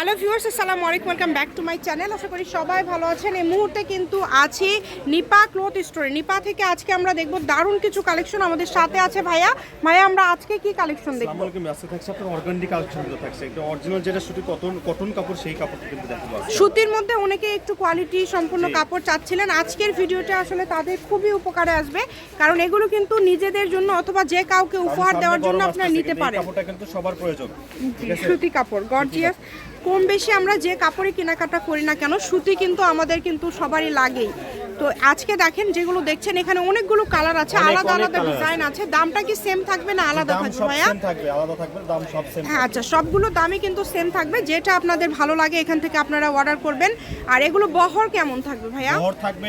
Hello viewers আসসালামু আলাইকুম welcome back to my channel. আশা করি সবাই ভালো আছেন। এই মুহূর্তে কিন্তু আছি নিপা ক্লথ স্টোরে। নিপা থেকে আজকে আমরা দেখব দারুণ কিছু কালেকশন আমাদের সাথে আছে ভাইয়া। ভাইয়া আমরা আজকে কি কালেকশন দেখব? আসসালামু আলাইকুম আজকে থাকছে আপনার অর্গানডি কালেকশনগুলো থাকছে। একটা অরিজিনাল যেটা শুধু কটন কটন কাপড় সেই কাপড়টা কিন্তু পাচ্ছেন সুতির মধ্যে অনেকে একটু কোয়ালিটি সম্পূর্ণ কাপড় চাচ্ছিলেন। আজকের ভিডিওটা আসলে তাদের খুবই উপকারে আসবে। কারণ এগুলো কিন্তু নিজেদের জন্য অথবা যে কাউকে উপহার দেওয়ার জন্য আপনারা নিতে পারেন কাপড়টা কিন্তু সবার প্রয়োজন। সুতি কাপড় গর্জিয়াস কম বেশি আমরা যে কাপড়ে কেনাকাটা করি না কেন, সুতি কিন্তু আমাদের কিন্তু সবারই লাগেই। তো আজকে দেখেন যেগুলো দেখছেন এখানে অনেকগুলো কালার আছে আলাদা আলাদা ডিজাইন আছে। দামটা কি সেম থাকবে না আলাদা থাকবে ভাইয়া? থাকবে আলাদা থাকবে দাম সব সেম হ্যাঁ আচ্ছা সবগুলো দামই কিন্তু সেম থাকবে যেটা আপনাদের ভালো লাগে এখান থেকে আপনারা অর্ডার করবেন। আর এগুলো বহর কেমন থাকবে ভাইয়া? বহর থাকবে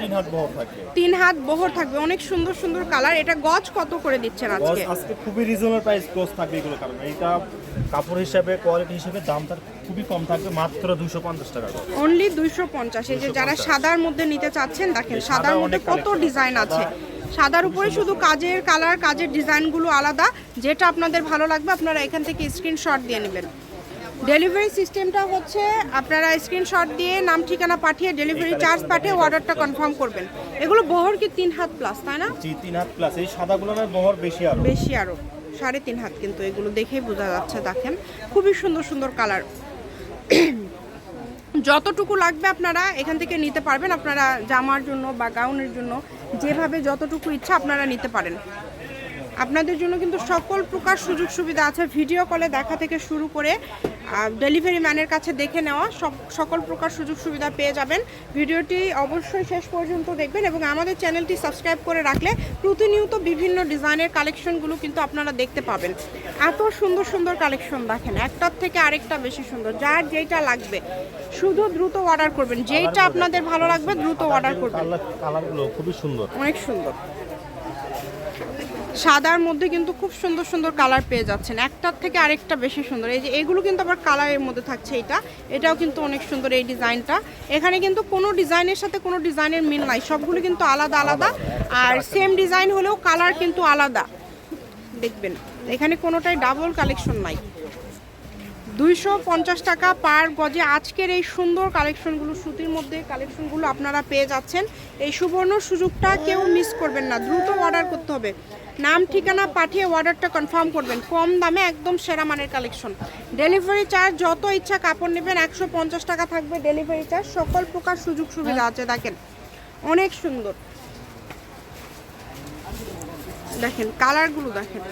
তিন হাত বহর থাকবে। তিন হাত বহর থাকবে অনেক সুন্দর সুন্দর কালার এটা গজ কত করে দিচ্ছেন আজকে? আজকে খুবই রিজনেবল প্রাইস গজ থাকবে এগুলো কারণ। এটা কাপড় হিসাবে কোয়ালিটি হিসাবে দামটা খুবই কম থাকবে মাত্র দুশো পঞ্চাশ টাকা গজ। অনলি দুইশো পঞ্চাশ। এই যে যারা সাদার মধ্যে নিতে চাচ্ছেন দেখেন সাদার মধ্যে কত ডিজাইন আছে। সাদার উপরে শুধু কাজের কালার কাজের ডিজাইনগুলো আলাদা। যেটা আপনাদের ভালো লাগবে আপনারা এখান থেকে স্ক্রিনশট দিয়ে নেবেন। ডেলিভারি সিস্টেমটা হচ্ছে আপনারা স্ক্রিনশট দিয়ে নাম ঠিকানা পাঠিয়ে ডেলিভারি চার্জ পাঠিয়ে অর্ডারটা কনফার্ম করবেন। এগুলো বহর কি তিন হাত প্লাস তাই না? জি তিন হাত প্লাস এই সাদাগুলোর বহর বেশি আরও। বেশি আরও সাড়ে তিন হাত কিন্তু এগুলো দেখেই বোঝা যাচ্ছে দেখেন। খুবই সুন্দর সুন্দর কালার যতটুকু লাগবে আপনারা এখান থেকে নিতে পারবেন। আপনারা জামার জন্য বা গাউনের জন্য যেভাবে যতটুকু ইচ্ছা আপনারা নিতে পারেন। আপনাদের জন্য কিন্তু সকল প্রকার সুযোগ সুবিধা আছে। ভিডিও কলে দেখা থেকে শুরু করে ডেলিভারি ম্যানের কাছে দেখে নেওয়া সব সকল প্রকার সুযোগ সুবিধা পেয়ে যাবেন। ভিডিওটি অবশ্যই শেষ পর্যন্ত দেখবেন এবং আমাদের চ্যানেলটি সাবস্ক্রাইব করে রাখলে প্রতিনিয়ত বিভিন্ন ডিজাইনের কালেকশনগুলো কিন্তু আপনারা দেখতে পাবেন। এত সুন্দর সুন্দর কালেকশন দেখেন একটার থেকে আরেকটা বেশি সুন্দর। যার যেইটা লাগবে শুধু দ্রুত অর্ডার করবেন। যেইটা আপনাদের ভালো লাগবে দ্রুত অর্ডার করবেন। কালারগুলো খুবই সুন্দর। অনেক সুন্দর। সাদার মধ্যে কিন্তু খুব সুন্দর সুন্দর কালার পেয়ে যাচ্ছেন। একটার থেকে আরেকটা বেশি সুন্দর। এই যে এগুলো কিন্তু আবার কালারের মধ্যে থাকছে এটা। এটাও কিন্তু অনেক সুন্দর এই ডিজাইনটা। এখানে কিন্তু কোনো ডিজাইনের সাথে কোনো ডিজাইনের মিল নাই। সবগুলো কিন্তু আলাদা আলাদা। আর সেম ডিজাইন হলেও কালার কিন্তু আলাদা। দেখবেন, এখানে কোনোটাই ডাবল কালেকশন নাই। দুইশো পঞ্চাশ টাকা পার গজে আজকের এই সুন্দর কালেকশনগুলো সুতির মধ্যে কালেকশনগুলো আপনারা পেয়ে যাচ্ছেন। এই সুবর্ণ সুযোগটা কেউ মিস করবেন না। দ্রুত অর্ডার করতে হবে। নাম ঠিকানা পাঠিয়ে অর্ডারটা কনফার্ম করবেন। কম দামে একদম সেরা মানের কালেকশন ডেলিভারি চার্জ যত ইচ্ছা কাপড় নেবেন একশো পঞ্চাশ টাকা থাকবে ডেলিভারি চার্জ সকল প্রকার সুযোগ সুবিধা আছে দেখেন। অনেক সুন্দর। দেখেন কালারগুলো দেখেন।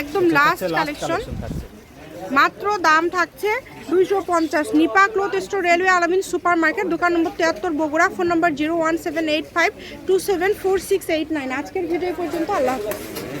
একদম লাস্ট কালেকশন মাত্র দাম থাকছে দুইশো পঞ্চাশ Nipa cloth store railway Alamin super market দোকান নম্বর তিয়াত্তর Bogura, phone number zero one seven eight five two seven four six eight nine. আজকের ভিডিও পর্যন্ত, আল্লাহ হাফেজ।